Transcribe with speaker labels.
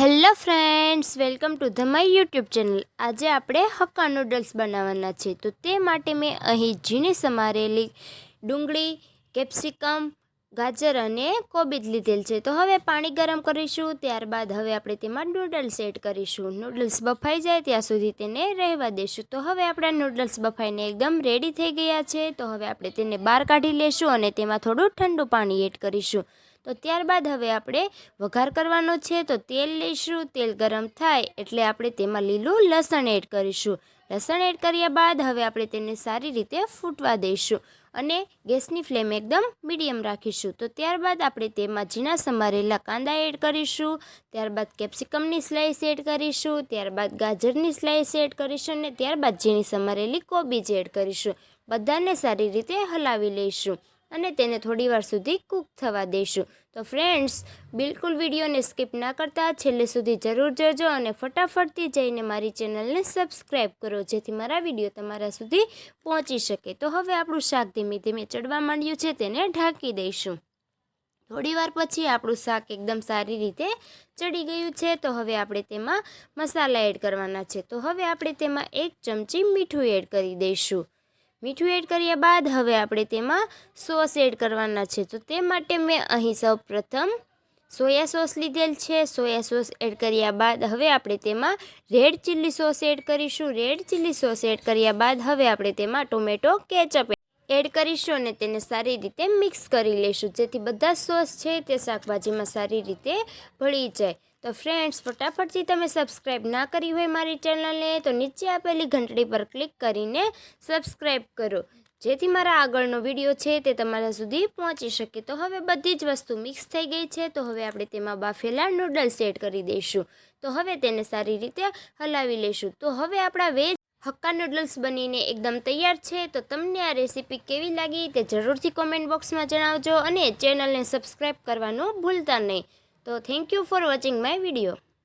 Speaker 1: Hello friends welcome to the my YouTube channel આજે આપણે hakka noodles બનાવવાના છે તો તે માટે મેં અહીં ઝીણી સમારેલી ડુંગળી કેપ્સિકમ ગાજર અને કોબીજ લીધેલ છે. તો હવે પાણી ગરમ કરીશું. ત્યારબાદ હવે આપણે તેમાં નૂડલ્સ એડ કરીશું. નૂડલ્સ બફાઈ જાય ત્યાં સુધી તેને રહેવા દેશું. તો હવે આપણા નૂડલ્સ બફાઈને એકદમ રેડી થઈ ગયા છે. તો હવે આપણે તેને બહાર કાઢી લેશું અને તેમાં થોડું ઠંડુ પાણી એડ કરીશું. તો ત્યારબાદ હવે આપણે વઘાર કરવાનો છે. તો તેલ લઈશું, તેલ ગરમ થાય એટલે આપણે તેમાં લીલું લસણ એડ કરીશું. લસણ એડ કર્યા બાદ હવે આપણે તેને સારી રીતે ફૂટવા દઈશું અને ગેસની ફ્લેમ એકદમ મીડિયમ રાખીશું. તો ત્યારબાદ આપણે તેમાં ઝીણા સમારેલા કાંદા એડ કરીશું, ત્યારબાદ કેપ્સિકમની સ્લાઇસ એડ કરીશું, ત્યારબાદ ગાજરની સ્લાઇસ એડ કરીશું અને ત્યારબાદ ઝીણી સમારેલી કોબીજ એડ કરીશું. બધાને સારી રીતે હલાવી લઈશું. અને તેને થોડીવાર સુધી કૂક થવા દઈશું તો ફ્રેન્ડ્સ, બિલકુલ વિડીયોને સ્કીપ ના કરતા છેલ્લે સુધી જરૂર જોજો અને ફટાફટથી જઈને મારી ચેનલને સબસ્ક્રાઈબ કરો, જેથી મારા વીડિયો તમારા સુધી પહોંચી શકે. તો હવે આપણું શાક ધીમે ધીમે ચડવા માંડ્યું છે, તેને ઢાંકી દઈશું. થોડીવાર પછી આપણું શાક એકદમ સારી રીતે ચડી ગયું છે, તો હવે આપણે તેમાં મસાલા એડ કરવાના છે. તો હવે આપણે તેમાં એક ચમચી મીઠું એડ કરી દઈશું. મીઠું એડ કર્યા બાદ હવે આપણે તેમાં સોસ એડ કરવાના છે. તો તે માટે મેં અહીં સૌ પ્રથમ સોયા સોસ લીધેલ છે. સોયા સોસ એડ કર્યા બાદ હવે આપણે તેમાં રેડ ચીલી સોસ એડ કરીશું. રેડ ચીલી સોસ એડ કર્યા બાદ હવે આપણે તેમાં ટોમેટો કેચઅપ એડ કરીશું અને તેને સારી રીતે મિક્સ કરી લઈશું. જેથી બધા સોસ છે તે શાકભાજીમાં સારી રીતે ભળી જાય. તો ફ્રેન્ડ્સ ફટાફટથી તમે સબસ્ક્રાઈબ ના કરી હોય મારી ચેનલને તો નીચે આપેલી ઘંટડી પર ક્લિક કરીને સબસ્ક્રાઈબ કરો. જેથી મારા આગળનો વીડિયો છે તે તમારા સુધી પહોંચી શકે. તો હવે બધી જ વસ્તુ મિક્સ થઈ ગઈ છે, તો હવે આપણે તેમાં બાફેલા નૂડલ્સ એડ કરી દઈશું. તો હવે તેને સારી રીતે હલાવી લઈશું. તો હવે આપણા વેજ હક્કા નૂડલ્સ બનીને એકદમ તૈયાર છે, તો તમને આ રેસીપી કેવી લાગી તે જરૂરથી કોમેન્ટ બોક્સમાં જણાવજો અને ચેનલને સબસ્ક્રાઈબ કરવાનું ભૂલતા નહીં. તો thank you for watching my video